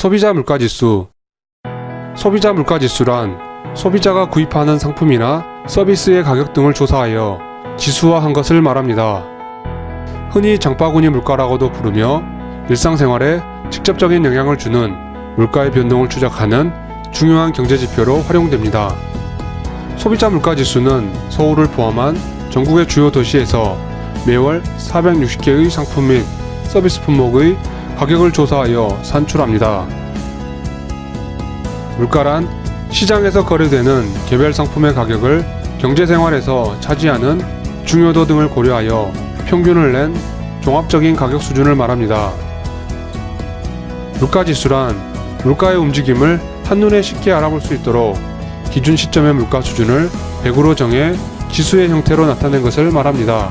소비자 물가지수 소비자 물가지수란 소비자가 구입하는 상품이나 서비스의 가격 등을 조사하여 지수화한 것을 말합니다. 흔히 장바구니 물가라고도 부르며 일상생활에 직접적인 영향을 주는 물가의 변동을 추적하는 중요한 경제지표로 활용됩니다. 소비자 물가지수는 서울을 포함한 전국의 주요 도시에서 매월 460개의 상품 및 서비스 품목의 가격을 조사하여 산출합니다. 물가란 시장에서 거래되는 개별 상품의 가격을 경제생활에서 차지하는 중요도 등을 고려하여 평균을 낸 종합적인 가격 수준을 말합니다. 물가 지수란 물가의 움직임을 한눈에 쉽게 알아볼 수 있도록 기준 시점의 물가 수준을 100으로 정해 지수의 형태로 나타낸 것을 말합니다.